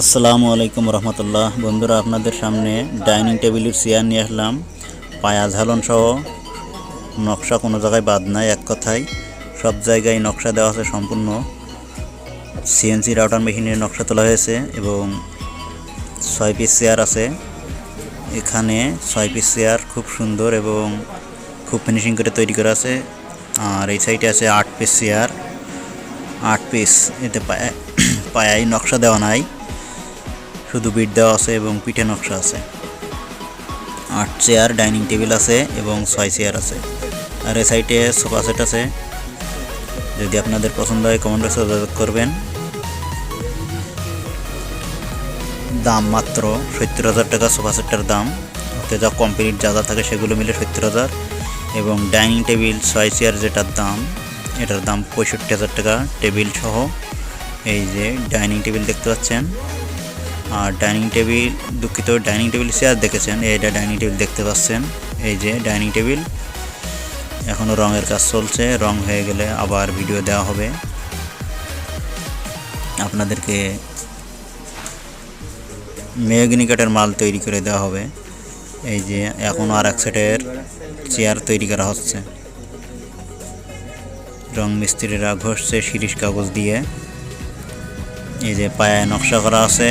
আসসালামু আলাইকুম রহমতুল্লাহ। বন্ধুরা, আপনাদের সামনে ডাইনিং টেবিলের চেয়ার নিয়ে আসলাম। পায়া ঝালন সহ নকশা কোনো জায়গায় বাদ নাই, এক কথায়। সব জায়গায় নকশা দেওয়া আছে সম্পূর্ণ। সিএনসি রাউটার মেশিনের নকশা তোলা হয়েছে এবং ছয় পিস চেয়ার আছে। এখানে ছয় পিস চেয়ার খুব সুন্দর এবং খুব ফিনিশিং করে তৈরি করা আছে। আর এই সাইডে আছে আট পিস চেয়ার। আট পিস, এতে পায়ায় নকশা দেওয়া নাই। শুধু বিট দেওয়া আছে এবং পিঠে নকশা আছে। আট চেয়ার ডাইনিং টেবিল আছে এবং ছয় চেয়ার আছে। আর এই সাইডে সোফা সেট আছে। যদি আপনাদের পছন্দ হয় কমেন্ট বক্সে যোগাযোগ করবেন। দাম মাত্র সত্তর হাজার টাকা সোফা সেটটার দাম। ওতে যা কমপ্লিট যা যা থাকে সেগুলো মিলে সত্তর হাজার। এবং ডাইনিং টেবিল ছয় চেয়ার যেটার দাম, এটার দাম পঁয়ষট্টি হাজার টাকা। টেবিল সহ এই যে ডাইনিং টেবিল দেখতে পাচ্ছেন। আর ডাইনিং টেবিল, দুঃখিত, ডাইনিং টেবিল চেয়ার দেখেছেন, এইটা ডাইনিং টেবিল দেখতে পাচ্ছেন। এই যে ডাইনিং টেবিল। এখনও রঙের কাজ চলছে, রং হয়ে গেলে আবার ভিডিও দেওয়া হবে। আপনাদেরকে মেহগিনি কাঠের মাল তৈরি করে দেওয়া হবে। এই যে এখন আর এক সেটের চেয়ার তৈরি করা হচ্ছে। রং মিস্ত্রিরা ঘষছে শিরিষ কাগজ দিয়ে। এই যে পায়ায় নকশা করা আছে,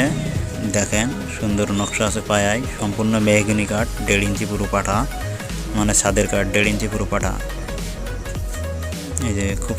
দেখেন সুন্দর নকশা আছে পায়ায়, সম্পূর্ণ মেহগুনি কাঠ, দেড় ইঞ্চি পুরো পাঠা মানে ছাদের কাঠ, দেড় ইঞ্চি পুরো পাঠা। এই যে খুব